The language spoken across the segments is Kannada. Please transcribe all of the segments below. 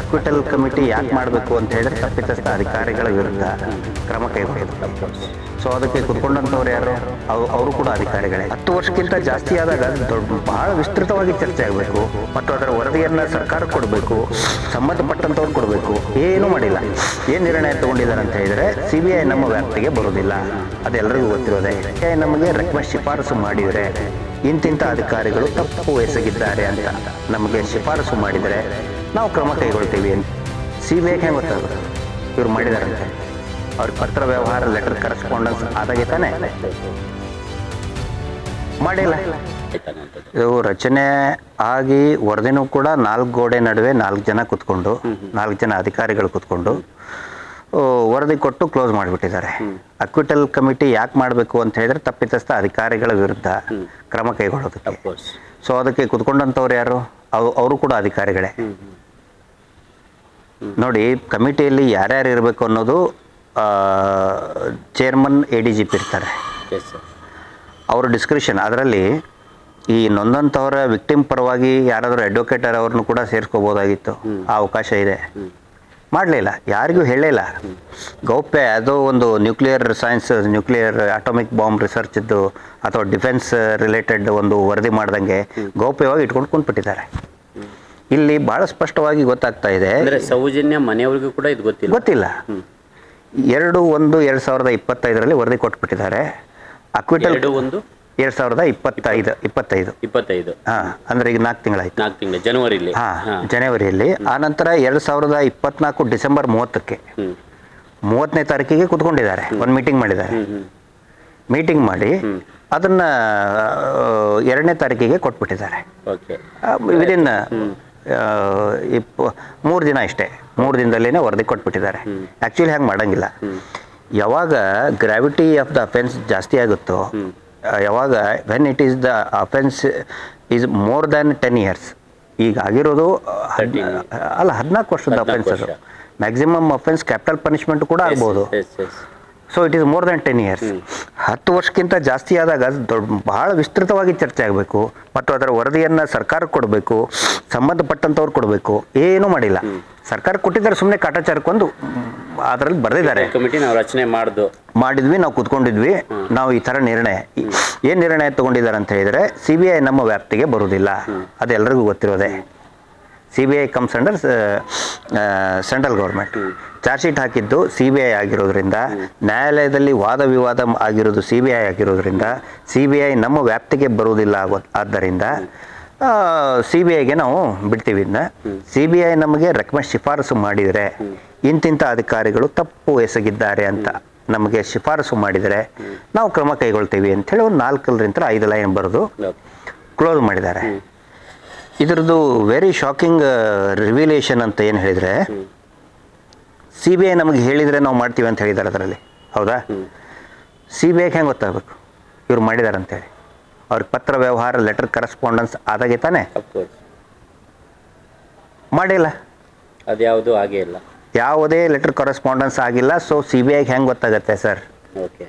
ಅಕ್ವಿಟಲ್ ಕಮಿಟಿ ಯಾಕೆ ಮಾಡಬೇಕು ಅಂತ ಹೇಳಿದ್ರೆ ತಪ್ಪಿತಸ್ಥ ಅಧಿಕಾರಿಗಳ ವಿರುದ್ಧ ಕ್ರಮ ಕೈಗೊಳ್ಳಬೇಕು. ಸೊ ಅದಕ್ಕೆ ಕುತ್ಕೊಂಡಂಥವ್ರು ಯಾರು? ಅವು ಅವರು ಕೂಡ ಅಧಿಕಾರಿಗಳೇ. ಹತ್ತು ವರ್ಷಕ್ಕಿಂತ ಜಾಸ್ತಿ ಆದಾಗ ದೊಡ್ಡ ಬಹಳ ವಿಸ್ತೃತವಾಗಿ ಚರ್ಚೆ ಆಗಬೇಕು. ಮತ್ತು ಅದರ ವರದಿಯನ್ನು ಸರ್ಕಾರ ಕೊಡಬೇಕು. ಸಂಬಂಧಪಟ್ಟಂಥವ್ರು ಕೊಡಬೇಕು. ಏನೂ ಮಾಡಿಲ್ಲ. ಏನು ನಿರ್ಣಯ ತಗೊಂಡಿದ್ದಾರೆ ಅಂತ ಹೇಳಿದರೆ ಸಿ ಬಿ ಐ ನಮ್ಮ ವ್ಯಾಪ್ತಿಗೆ ಬರೋದಿಲ್ಲ ಅದೆಲ್ಲರಿಗೂ ಗೊತ್ತಿರೋದೆ. ಐ ನಮಗೆ ರೆಕ್ವೆಸ್ಟ್ ಶಿಫಾರಸು ಮಾಡಿದರೆ ಇಂತಿಂಥ ಅಧಿಕಾರಿಗಳು ತಪ್ಪು ಎಸಗಿದ್ದಾರೆ ಅಂತ ನಮಗೆ ಶಿಫಾರಸು ಮಾಡಿದರೆ ನಾವು ಕ್ರಮ ಕೈಗೊಳ್ತೀವಿ ಅಂತ. ಸಿ ಬಿ ಹೆಂಗೆ ಗೊತ್ತಾಗುತ್ತೆ ಇವ್ರು ಮಾಡಿದಾರಂತೆ. ಅವ್ರ ಪತ್ರ ವ್ಯವಹಾರ ಲೆಟರ್ ಕರೆಸ್ಪಾಂಡೆನ್ಸ್ ಆದಾಗೆ ತಾನೆ. ಮಾಡಿಲ್ಲ. ಇದು ರಚನೆ ಆಗಿ ವರದಿನೂ ಕೂಡ ನಾಲ್ಕು ಗೋಡೆ ನಡುವೆ ನಾಲ್ಕು ಜನ ಕುತ್ಕೊಂಡು ನಾಲ್ಕು ಜನ ಅಧಿಕಾರಿಗಳು ಕುತ್ಕೊಂಡು ವರದಿ ಕೊಟ್ಟು ಕ್ಲೋಸ್ ಮಾಡಿಬಿಟ್ಟಿದ್ದಾರೆ. ಅಕ್ವಿಟಲ್ ಕಮಿಟಿ ಯಾಕೆ ಮಾಡಬೇಕು ಅಂತ ಹೇಳಿದ್ರೆ ತಪ್ಪಿತಸ್ಥ ಅಧಿಕಾರಿಗಳ ವಿರುದ್ಧ ಕ್ರಮ ಕೈಗೊಳ್ಳೋದಕ್ಕೆ. ಸೊ ಅದಕ್ಕೆ ಕುತ್ಕೊಂಡಂಥವ್ರು ಯಾರು? ಅವು ಅವರು ಕೂಡ ಅಧಿಕಾರಿಗಳೇ. ನೋಡಿ ಕಮಿಟಿಯಲ್ಲಿ ಯಾರ್ಯಾರು ಇರಬೇಕು ಅನ್ನೋದು chairman A D G P ಇರ್ತಾರೆ. ಅವರು ಡಿಸ್ಕ್ರಿಪ್ಷನ್ ಅದರಲ್ಲಿ ಈ ನೊಂದಂಥವರ ವಿಕ್ಟಿಮ್ ಪರವಾಗಿ ಯಾರಾದರೂ ಅಡ್ವೊಕೇಟರ್ ಅವ್ರನ್ನು ಕೂಡ ಸೇರಿಸ್ಕೋಬೋದಾಗಿತ್ತು. ಆ ಅವಕಾಶ ಇದೆ. ಮಾಡಲಿಲ್ಲ. ಯಾರಿಗೂ ಹೇಳಲಿಲ್ಲ. ಗೌಪ್ಯ ಅದು ಒಂದು nuclear science nuclear atomic bomb ರಿಸರ್ಚ್ದು ಅಥವಾ ಡಿಫೆನ್ಸ್ ರಿಲೇಟೆಡ್ ಒಂದು ವರದಿ ಮಾಡ್ದಂಗೆ ಗೌಪ್ಯವಾಗಿ ಇಟ್ಕೊಂಡು ಕುಂತ್ಬಿಟ್ಟಿದ್ದಾರೆ. ಇಲ್ಲಿ ಭಾಳ ಸ್ಪಷ್ಟವಾಗಿ ಗೊತ್ತಾಗ್ತಾ ಇದೆ. ಅಂದ್ರೆ ಸೌಜನ್ಯ ಮನೆಯವ್ರಿಗೂ ಕೂಡ ಇದು ಗೊತ್ತಿಲ್ಲ. ಗೊತ್ತಿಲ್ಲ. ಎರಡು ಒಂದು ಎರಡ್ ಸಾವಿರದ ಇಪ್ಪತ್ತೈದರಲ್ಲಿ ವರದಿ ಕೊಟ್ಬಿಟ್ಟಿದ್ದಾರೆ. ಅಕ್ವಿಟಲ್ ಎರಡು ಒಂದು? ಎರಡ್ ಸಾವಿರದ ಇಪ್ಪತ್ತೈದು ಇಪ್ಪತ್ತೈದು. ಇಪ್ಪತ್ತೈದು. ಹಾ ಅಂದ್ರೆ ಈಗ ನಾಲ್ಕು ತಿಂಗಳಾಯ್ತು. ನಾಲ್ಕು ತಿಂಗಳು ಜನವರಿಲಿ. ಹಾ ಜನವರಿಯಲ್ಲಿ. ಆನಂತರ ಎರಡು ಸಾವಿರದ ಇಪ್ಪತ್ನಾಲ್ಕು ಡಿಸೆಂಬರ್ ಮೂವತ್ತಕ್ಕೆ ಮೂವತ್ತನೇ ತಾರೀಕಿಗೆ ಕುತ್ಕೊಂಡಿದ್ದಾರೆ. ಒಂದು ಮೀಟಿಂಗ್ ಮಾಡಿದ್ದಾರೆ. ಮೀಟಿಂಗ್ ಮಾಡಿ ಅದನ್ನ ಎರಡನೇ ತಾರೀಕಿಗೆ ಕೊಟ್ಬಿಟ್ಟಿದ್ದಾರೆ. ಓಕೆ. ವಿದಿನ್ ಇಪ್ಪ ಮೂರು ದಿನ ಅಷ್ಟೇ. ಮೂರು ದಿನದಲ್ಲೇ ವರದಿ ಕೊಟ್ಬಿಟ್ಟಿದ್ದಾರೆ. ಆ್ಯಕ್ಚುಲಿ ಹ್ಯಾಂಗೆ ಮಾಡಂಗಿಲ್ಲ. ಯಾವಾಗ ಗ್ರಾವಿಟಿ ಆಫ್ ದ ಅಫೆನ್ಸ್ ಜಾಸ್ತಿ ಆಗುತ್ತೋ ಯಾವಾಗ when it is the offence is more than ten years ಈಗ ಆಗಿರೋದು ಅಲ್ಲ ಹದಿನಾಲ್ಕು ವರ್ಷದ ಅಫೆನ್ಸ್ ಅದು. ಮ್ಯಾಕ್ಸಿಮಮ್ ಅಫೆನ್ಸ್ ಕ್ಯಾಪಿಟಲ್ ಪನಿಷ್ಮೆಂಟ್ ಕೂಡ ಆಗ್ಬೋದು. So it is more than ten years ಹತ್ತು ವರ್ಷಕ್ಕಿಂತ ಜಾಸ್ತಿ ಆದಾಗ ದೊಡ್ಡ ಬಹಳ ವಿಸ್ತೃತವಾಗಿ ಚರ್ಚೆ ಆಗಬೇಕು. ಮತ್ತು ಅದರ ವರದಿಯನ್ನು ಸರ್ಕಾರಕ್ಕೆ ಕೊಡಬೇಕು ಸಂಬಂಧಪಟ್ಟಂಥವ್ರು ಕೊಡಬೇಕು. ಏನೂ ಮಾಡಿಲ್ಲ. ಸರ್ಕಾರ ಕೊಟ್ಟಿದ್ದಾರೆ ಸುಮ್ಮನೆ ಕಾಟಾಚಾರಕ್ಕೊಂದು ಅದರಲ್ಲಿ ಬರೆದಿದ್ದಾರೆ. ಕಮಿಟಿ ನಾವು ರಚನೆ ಮಾಡ್ದು. ಮಾಡಿದ್ವಿ ನಾವು ಕೂತ್ಕೊಂಡಿದ್ವಿ. ನಾವು ಈ ಥರ ನಿರ್ಣಯ ಏನು ನಿರ್ಣಯ ತಗೊಂಡಿದ್ದಾರೆ ಅಂತ ಹೇಳಿದರೆ ಸಿ ಬಿ ಐ ನಮ್ಮ ವ್ಯಾಪ್ತಿಗೆ ಬರುವುದಿಲ್ಲ. ಅದೆಲ್ಲರಿಗೂ ಗೊತ್ತಿರೋದೆ. C B I comes under central government charge sheet ಹಾಕಿದ್ದು ಸಿ ಬಿ ಐ ಆಗಿರೋದ್ರಿಂದ ನ್ಯಾಯಾಲಯದಲ್ಲಿ ವಾದ ವಿವಾದ ಆಗಿರೋದು ಸಿ ಬಿ ಐ ಆಗಿರೋದ್ರಿಂದ ಸಿ ಬಿ ಐ ನಮ್ಮ ವ್ಯಾಪ್ತಿಗೆ ಬರುವುದಿಲ್ಲ ಆಗೋ- ಆದ್ದರಿಂದ ಸಿ ಬಿ ಐಗೆ ನಾವು ಬಿಡ್ತೀವಿ ಇದನ್ನ ಸಿ ಬಿ ಐ ನಮಗೆ ರೆಕಮೆಂಡ್ ಶಿಫಾರಸು ಮಾಡಿದರೆ ಇಂತಿಂಥ ಅಧಿಕಾರಿಗಳು ತಪ್ಪು ಎಸಗಿದ್ದಾರೆ ಅಂತ ನಮಗೆ ಶಿಫಾರಸು ಮಾಡಿದರೆ ನಾವು ಕ್ರಮ ಕೈಗೊಳ್ತೀವಿ ಅಂಥೇಳಿ ಒಂದು ನಾಲ್ಕರಿಂದ ಐದು ಲೈನ್ ಬರೆದು ಕ್ಲೋಸ್ ಮಾಡಿದ್ದಾರೆ. ಇದ್ರದ್ದು ವೆರಿ ಶಾಕಿಂಗ್ ರಿವಿಲೇಷನ್ ಅಂತ ಏನು ಹೇಳಿದರೆ ಸಿ ಬಿ ಐ ನಮಗೆ ಹೇಳಿದರೆ ನಾವು ಮಾಡ್ತೀವಿ ಅಂತ ಹೇಳಿದ್ದಾರೆ ಅದರಲ್ಲಿ. ಹೌದಾ? ಸಿ ಬಿ ಐಗೆ ಹೆಂಗೆ ಗೊತ್ತಾಗಬೇಕು? ಇವ್ರು ಮಾಡಿದ್ದಾರೆ ಅಂತೇಳಿ ಅವ್ರಿಗೆ ಪತ್ರ ವ್ಯವಹಾರ ಲೆಟರ್ ಕರೆಸ್ಪಾಂಡೆನ್ಸ್ ಆದಾಗೆ ತಾನೆ? ಮಾಡಿಲ್ಲ. ಅದ್ಯಾವುದು ಆಗೇ ಇಲ್ಲ. ಯಾವುದೇ ಲೆಟರ್ ಕರೆಸ್ಪಾಂಡೆನ್ಸ್ ಆಗಿಲ್ಲ. ಸೊ ಸಿ ಬಿ ಐಗೆ ಹೆಂಗೆ ಗೊತ್ತಾಗತ್ತೆ ಸರ್ ಓಕೆ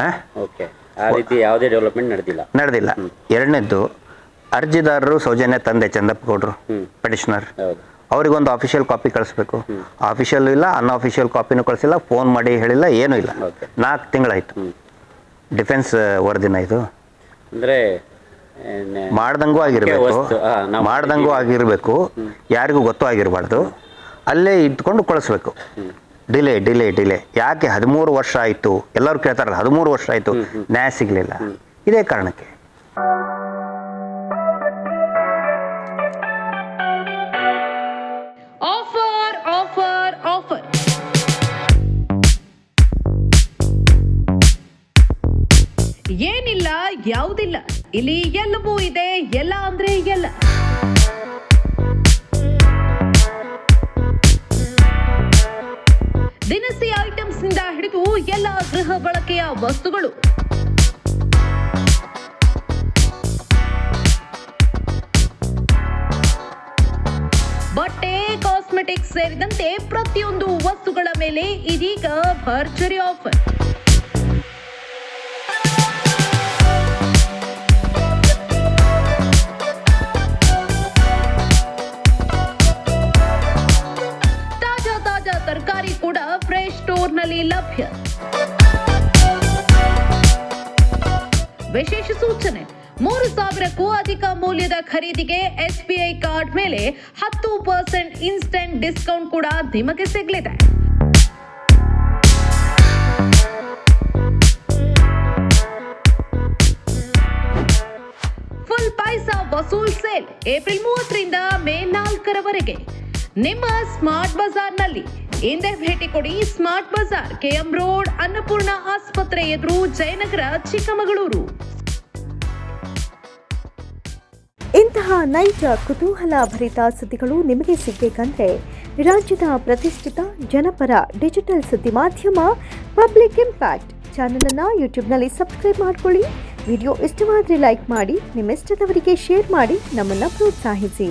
ಹಾಂ ಓಕೆ ಆ ರೀತಿ ಯಾವುದೇ ಡೆವಲಪ್ಮೆಂಟ್ ನಡೆದಿಲ್ಲ. ನಡೆದಿಲ್ಲ. ಎರಡನೇದ್ದು ಅರ್ಜಿದಾರರು ಸೌಜನ್ಯ ತಂದೆ ಚಂದಪ್ಪ ಗೌಡ್ರು ಪಿಟಿಷನರ್ ಅವರಿಗೊಂದು ಅಫಿಷಿಯಲ್ ಕಾಪಿ ಕಳಿಸ್ಬೇಕು. ಅಫಿಷಿಯಲ್ ಇಲ್ಲ ಅನ್ಅಫಿಷಿಯಲ್ ಕಾಪಿನೂ ಕಳಿಸಿಲ್ಲ ಫೋನ್ ಮಾಡಿ ಹೇಳಿಲ್ಲ ಏನೂ ಇಲ್ಲ. ನಾಲ್ಕು ತಿಂಗಳಾಯ್ತು. ಡಿಫೆನ್ಸ್ ವರದಿನ ಇದು. ಅಂದ್ರೆ ಮಾಡ್ದಂಗೂ ಆಗಿರಬೇಕು. ಮಾಡ್ದಂಗೂ ಆಗಿರಬೇಕು. ಯಾರಿಗೂ ಗೊತ್ತು ಆಗಿರ್ಬಾರ್ದು. ಅಲ್ಲೇ ಇದ್ಕೊಂಡು ಕಳಿಸ್ಬೇಕು. Delay delay delay. ಯಾಕೆ ಹದಿಮೂರು ವರ್ಷ ಆಯ್ತು? ಎಲ್ಲರೂ ಕೇಳ್ತಾರಲ್ಲ ಹದಿಮೂರು ವರ್ಷ ಆಯ್ತು. ನ್ಯಾಯ ಸಿಗಲಿಲ್ಲ. ಇದೇ ಕಾರಣಕ್ಕೆ. ಯಾವುದಿಲ್ಲ. ಇಲ್ಲಿ ಎಲ್ಲವೂ ಇದೆ. ಎಲ್ಲ ಅಂದ್ರೆ ಎಲ್ಲ. ದಿನಸಿ ಐಟಮ್ಸ್ನಿಂದ ಹಿಡಿದು ಎಲ್ಲ ಗೃಹ ಬಳಕೆಯ ವಸ್ತುಗಳು. ಬಟ್ಟೆ ಕಾಸ್ಮೆಟಿಕ್ಸ್ ಸೇರಿದಂತೆ ಪ್ರತಿಯೊಂದು ವಸ್ತುಗಳ ಮೇಲೆ ಇದೀಗ ಭರ್ಜರಿ ಆಫರ್ ನಲ್ಲಿ ಲಭ್ಯ. ವಿಶೇಷ ಸೂಚನೆ, ಮೂರು ಸಾವಿರಕ್ಕೂ ಅಧಿಕ ಮೌಲ್ಯದ ಖರೀದಿಗೆ ಎಸ್ಬಿಐ ಕಾರ್ಡ್ ಮೇಲೆ ಹತ್ತು ಪರ್ಸೆಂಟ್ ಇನ್ಸ್ಟೆಂಟ್ ಡಿಸ್ಕೌಂಟ್ ಕೂಡ ನಿಮಗೆ ಸಿಗಲಿದೆ. Full paisa vasool sale, April ಮೂವತ್ತರಿಂದ ಮೇ ನಾಲ್ಕರವರೆಗೆ. ನಿಮ್ಮ ಸ್ಮಾರ್ಟ್ ಬಜಾರ್ನಲ್ಲಿ ಹಿಂದೆ ಭೇಟಿ ಕೊಡಿ smart bazaar, KM road, Annapurna ಆಸ್ಪತ್ರೆ ಎದುರು ಜಯನಗರ, ಚಿಕ್ಕಮಗಳೂರು. ಇಂತಹ ನೈಜ, ಕುತೂಹಲ ಭರಿತ ಸುದ್ದಿಗಳು ನಿಮಗೆ ಸಿಗಬೇಕಂದ್ರೆ ರಾಜ್ಯದ ಪ್ರತಿಷ್ಠಿತ ಜನಪರ ಡಿಜಿಟಲ್ ಸುದ್ದಿ ಮಾಧ್ಯಮ ಪಬ್ಲಿಕ್ ಇಂಪ್ಯಾಕ್ಟ್ ಚಾನಲನ್ನು ಯೂಟ್ಯೂಬ್ನಲ್ಲಿ ಸಬ್ಸ್ಕ್ರೈಬ್ ಮಾಡ್ಕೊಳ್ಳಿ. ವಿಡಿಯೋ ಇಷ್ಟವಾದರೆ ಲೈಕ್ ಮಾಡಿ, ನಿಮ್ಮಿಷ್ಟದವರಿಗೆ ಶೇರ್ ಮಾಡಿ, ನಮ್ಮನ್ನು ಪ್ರೋತ್ಸಾಹಿಸಿ.